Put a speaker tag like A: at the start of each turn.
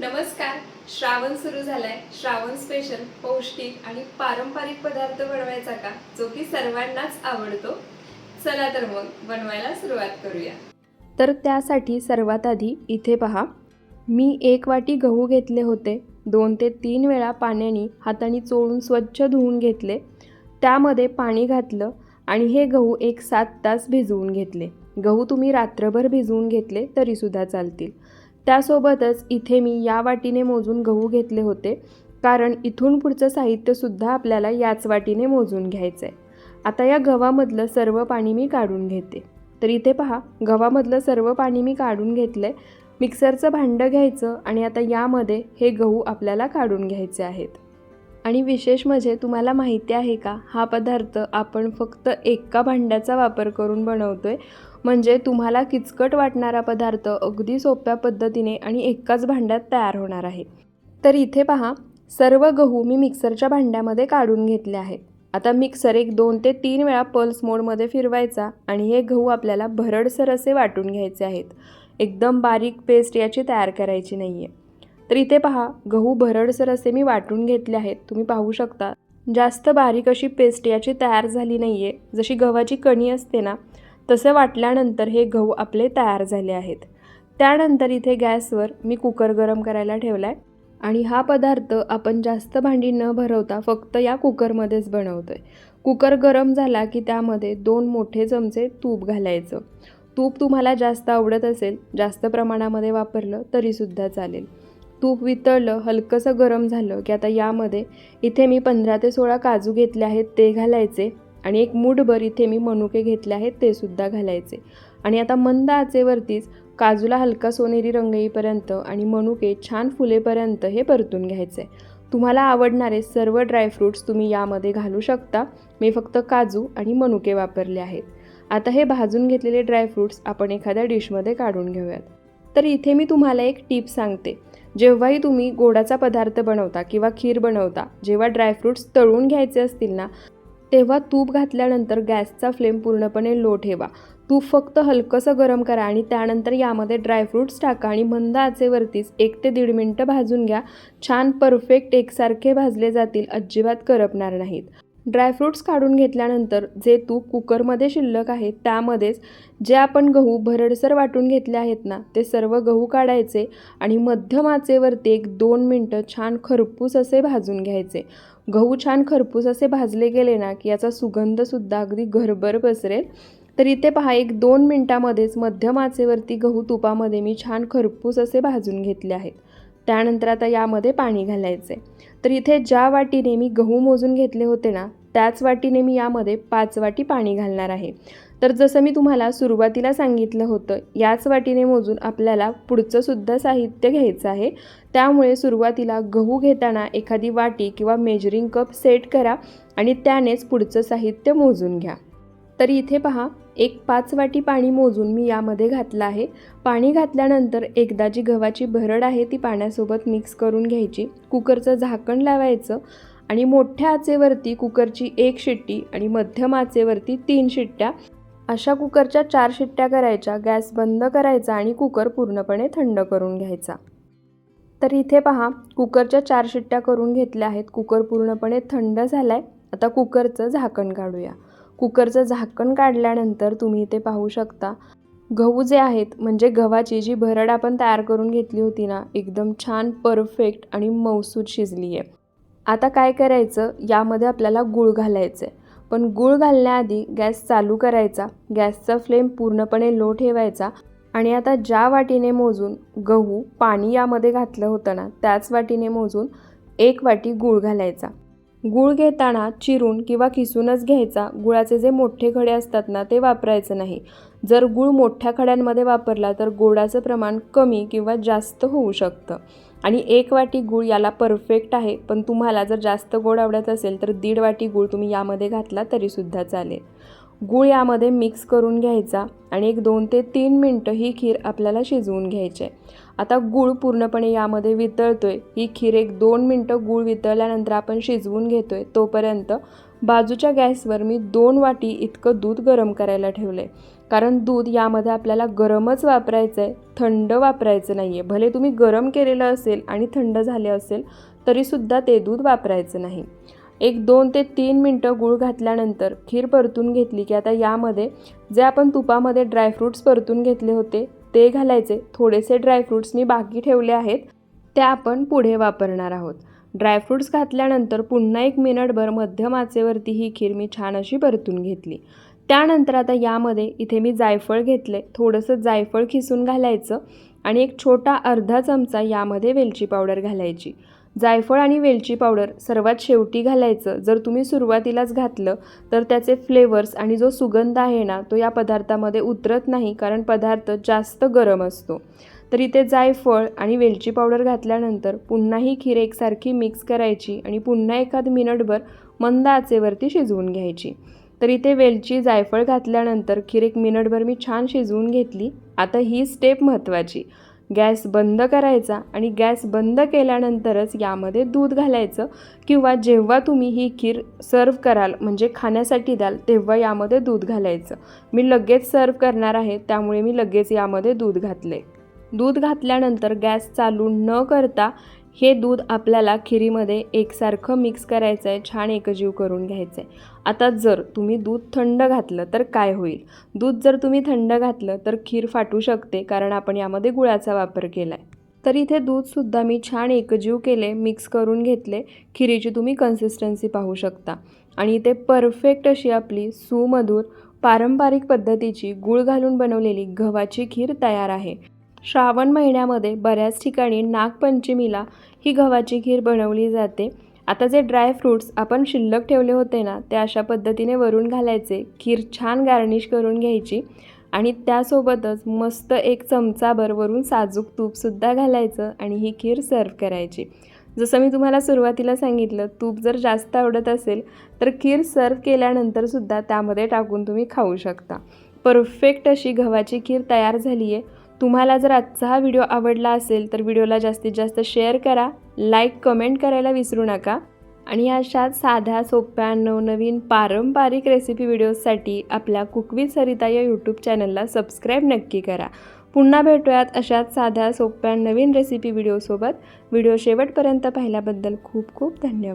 A: नमस्कार. श्रावण सुरू झालाय. श्रावण स्पेशल पौष्टिक आणि पारंपरिक पदार्थ बनवायचा का? जो की सर्वांनाच आवडतो. चला तर मग बनवायला सुरुवात करूया.
B: तर त्यासाठी सर्वात आधी इथे पहा. मी एक वाटी गहू घेतले होते. दोन ते तीन वेळा पाण्याने हाताने चोळून स्वच्छ धुवून घेतले. त्यामध्ये पाणी घातलं आणि हे गहू एक सात तास भिजवून घेतले. गहू तुम्ही रात्रभर भिजवून घेतले तरीसुद्धा चालतील. त्यासोबतच इथे मी या वाटीने मोजून गहू घेतले होते. कारण इथून पुढचं साहित्यसुद्धा आपल्याला याच वाटीने मोजून घ्यायचं आहे आता या गव्हामधलं सर्व पाणी मी काढून घेते. तर इथे पहा गव्हामधलं सर्व पाणी मी काढून घेतलं आहे मिक्सरचं भांडं घ्यायचं आणि आता यामध्ये हे गहू आपल्याला काढून घ्यायचे आहेत. आणि विशेष म्हणजे तुम्हाला माहिती आहे का हा पदार्थ आपण फक्त एका भांड्याचा वापर करून बनवतो आहे म्हणजे तुम्हाला किचकट वाटणारा पदार्थ अगदी सोप्या पद्धतीने आणि एकाच भांड्यात तयार होणार आहे. तर इथे पहा सर्व गहू मी मिक्सरच्या भांड्यामध्ये काढून घेतले आहेत. आता मिक्सर एक दोन ते तीन वेळा पल्स मोडमध्ये फिरवायचा आणि हे गहू आपल्याला भरडसर असे वाटून घ्यायचे आहेत. एकदम बारीक पेस्ट याची तयार करायची नाही आहे तर इथे पहा गहू भरडसर असे मी वाटून घेतले आहेत. तुम्ही पाहू शकता जास्त बारीक अशी पेस्ट याची तयार झाली नाही आहे जशी गव्हाची कणी असते ना तसे वाटल्यानंतर हे गहू आपले तयार झाले आहेत. त्यानंतर इथे गॅसवर मी कुकर गरम करायला ठेवला आहे आणि हा पदार्थ आपण जास्त भांडी न भरवता फक्त या कुकरमध्येच बनवतो आहे कुकर गरम झाला की त्यामध्ये दोन मोठे चमचे तूप घालायचं. तूप तुम्हाला जास्त आवडत असेल जास्त प्रमाणामध्ये वापरलं तरीसुद्धा चालेल. तूप वितळलं हलकंसं गरम झालं की आता यामध्ये इथे मी पंधरा ते सोळा काजू घेतले आहेत ते घालायचे. आणि एक मूठभर इथे मी मनुके घेतले आहेत ते सुद्धा घालायचे. आणि आता मंद आचेवरतीच काजूला हलका सोनेरी रंग येईपर्यंत आणि मनुके छान फुलेपर्यंत हे परतून घ्यायचे. तुम्हाला आवडणारे सर्व ड्रायफ्रूट्स तुम्ही यामध्ये घालू शकता. मी फक्त काजू आणि मनुके वापरले आहेत. आता हे भाजून घेतलेले ड्रायफ्रूट्स आपण एखाद्या डिशमध्ये काढून घेऊयात. तर इथे मी तुम्हाला एक टीप सांगते. जेव्हाही तुम्ही गोडाचा पदार्थ बनवता किंवा खीर बनवता जेव्हा ड्रायफ्रूट्स तळून घ्यायचे असतील ना तेव्हा तूप घातल्यानंतर गॅसचा फ्लेम पूर्णपणे लो ठेवा. तूप फक्त हलकंसं गरम करा आणि त्यानंतर यामध्ये ड्रायफ्रूट्स टाका आणि मंद आचेवरतीच एक ते दीड मिनटं भाजून घ्या. छान परफेक्ट एकसारखे भाजले जातील अजिबात करपणार नाहीत. ड्रायफ्रूट्स काढून घेतल्यानंतर जे तूप कुकरमध्ये शिल्लक आहे त्यामध्येच जे आपण गहू भरडसर वाटून घेतले आहेत ना ते सर्व गहू काढायचे आणि मध्यम आचेवरती एक दोन मिनटं छान खरपूस असे भाजून घ्यायचे. गहू छान खरपूस असे भाजले गेले ना की याचा सुगंधसुद्धा अगदी घरभर पसरेल. तर इथे पहा एक दोन मिनटामध्येच मध्यम आचेवरती गहू तुपामध्ये मी छान खरपूस असे भाजून घेतले आहेत. त्यानंतर आता यामध्ये पाणी घालायचे तर इथे ज्या वाटीने मी गहू मोजून घेतले होते ना त्याच वाटीने मी यामध्ये पाच वाटी पाणी घालणार आहे. तर जसं मी तुम्हाला सुरुवातीला सांगितलं होतं याच वाटीने मोजून आपल्याला पुढचंसुद्धा साहित्य घ्यायचं आहे. त्यामुळे सुरुवातीला गहू घेताना एखादी वाटी किंवा मेजरिंग कप सेट करा आणि त्यानेच पुढचं साहित्य मोजून घ्या. तर इथे पहा एक पाच वाटी पाणी मोजून मी यामध्ये घातलं आहे. पाणी घातल्यानंतर एकदा जी गव्हाची भरड आहे ती पाण्यासोबत मिक्स करून घ्यायची. कुकरचं झाकण लावायचं आणि मोठ्या आचेवरती कुकरची एक शिट्टी आणि मध्यम आचेवरती तीन शिट्ट्या. अशा कुकरच्या चार शिट्ट्या करायच्या गॅस बंद करायचा आणि कुकर पूर्णपणे थंड करून घ्यायचा. तर इथे पहा कुकरच्या चार शिट्ट्या करून घेतल्या आहेत. कुकर पूर्णपणे थंड झाला आहे आता कुकरचं झाकण काढूया. कुकरचं झाकण काढल्यानंतर तुम्ही इथे पाहू शकता. गहू जे आहेत म्हणजे गव्हाची जी भरड आपण तयार करून घेतली होती ना एकदम छान परफेक्ट आणि मौसूद शिजली आहे आता काय करायचं? यामध्ये आपल्याला गूळ घालायचं आहे पण गूळ घालण्याआधी गॅस चालू करायचा. गॅसचा फ्लेम पूर्णपणे लो ठेवायचा आणि आता ज्या वाटीने मोजून गहू पाणी यामध्ये घातलं होतं ना त्याच वाटीने मोजून एक वाटी गूळ घालायचा. गूळ घेताना चिरून किंवा किसूनच घ्यायचा. गुळाचे जे मोठे खडे असतात ना ते वापरायचं नाही. जर गूळ मोठ्या खड्यांमध्ये वापरला तर गोडाचं प्रमाण कमी किंवा जास्त होऊ शकतं. आणि एक वाटी गूळ याला परफेक्ट आहे पण तुम्हाला जर जास्त गोड आवडत असेल तर दीड वाटी गूळ तुम्ही यामध्ये घातला तरीसुद्धा चालेल. गूळ यामध्ये मिक्स करून घ्यायचा आणि एक दोन ते तीन मिनटं ही खीर आपल्याला शिजवून घ्यायची आहे. आता गूळ पूर्णपणे यामध्ये वितळतो आहे ही खीर एक दोन मिनटं गूळ वितळल्यानंतर आपण शिजवून घेतो आहे तोपर्यंत बाजूच्या गॅसवर मी दोन वाटी इतकं दूध गरम करायला ठेवलं आहे कारण दूध यामध्ये आपल्याला गरमच वापरायचं आहे थंड वापरायचं नाही आहे भले तुम्ही गरम केलेलं असेल आणि थंड झाले असेल तरीसुद्धा ते दूध वापरायचं नाही. एक दोन ते तीन मिनटं गूळ घातल्यानंतर खीर परतून घेतली की आता यामध्ये जे आपण तुपामध्ये ड्रायफ्रूट्स परतून घेतले होते ते घालायचे. थोडेसे ड्रायफ्रूट्स मी बाकी ठेवले आहेत. त्या आपण पुढे वापरणार आहोत. ड्रायफ्रूट्स घातल्यानंतर पुन्हा एक मिनिटभर मध्यम आचेवरती ही खीर मी छान अशी परतून घेतली. त्यानंतर आता यामध्ये इथे मी जायफळ घेतले. थोडंसं जायफळ खिसून घालायचं आणि एक छोटा अर्धा चमचा यामध्ये वेलची पावडर घालायची. जायफळ आणि वेलची पावडर सर्वात शेवटी घालायचं. जर तुम्ही सुरुवातीलाच घातलं तर त्याचे फ्लेवर्स आणि जो सुगंध आहे ना तो या पदार्थामध्ये उतरत नाही कारण पदार्थ जास्त गरम असतो. तर इथे जायफळ आणि वेलची पावडर घातल्यानंतर पुन्हा ही खीर एकसारखी मिक्स करायची आणि पुन्हा एखाद मिनिटभर मंद आचेवरती शिजवून घ्यायची. तर इथे वेलची जायफळ घातल्यानंतर खीर एक मिनिटभर मी छान शिजवून घेतली. आता ही स्टेप महत्त्वाची. गॅस बंद करायचा आणि गॅस बंद केल्यानंतरच यामध्ये दूध घालायचं किंवा जेव्हा तुम्ही ही खीर सर्व कराल म्हणजे खाण्यासाठी द्याल तेव्हा यामध्ये दूध घालायचं. मी लगेच सर्व करणार आहे त्यामुळे मी लगेच यामध्ये दूध घातले. दूध घातल्यानंतर गॅस चालू न करता हे दूध आपल्याला खिरीमध्ये एकसारखं मिक्स करायचं आहे छान एकजीव करून घ्यायचं आहे आता जर तुम्ही दूध थंड घातलं तर काय होईल? दूध जर तुम्ही थंड घातलं तर खीर फाटू शकते कारण आपण यामध्ये गुळाचा वापर केला आहे तर इथे दूधसुद्धा मी छान एकजीव केले मिक्स करून घेतले. खिरीची तुम्ही कन्सिस्टन्सी पाहू शकता. आणि इथे परफेक्ट अशी आपली सुमधूर पारंपरिक पद्धतीची गूळ घालून बनवलेली गव्हाची खीर तयार आहे. श्रावण महिन्यामध्ये बऱ्याच ठिकाणी नागपंचमीला ही गव्हाची खीर बनवली जाते. आता जे ड्रायफ्रूट्स आपण शिल्लक ठेवले होते ना ते अशा पद्धतीने वरून घालायचे खीर छान गार्निश करून घ्यायची आणि त्यासोबतच मस्त एक चमचाभर वरून साजूक तूपसुद्धा घालायचं आणि ही खीर सर्व करायची. जसं मी तुम्हाला सुरुवातीला सांगितलं तूप जर जास्त आवडत असेल तर खीर सर्व केल्यानंतरसुद्धा त्यामध्ये टाकून तुम्ही खाऊ शकता. परफेक्ट अशी गव्हाची खीर तयार झाली आहे तुम्हाला जर आजचा हा व्हिडिओ आवडला असेल तर व्हिडिओला जास्तीत जास्त शेअर करा लाईक कमेंट करायला विसरू नका. आणि अशाच साध्या सोप्या नवनवीन पारंपरिक रेसिपी व्हिडिओजसाठी आपल्या कुकविथ सरिता या यूट्यूब चॅनलला सबस्क्राईब नक्की करा. पुन्हा भेटूयात अशाच साध्या सोप्या नवीन रेसिपी व्हिडिओसोबत. व्हिडिओ शेवटपर्यंत पाहिल्याबद्दल खूप खूप धन्यवाद.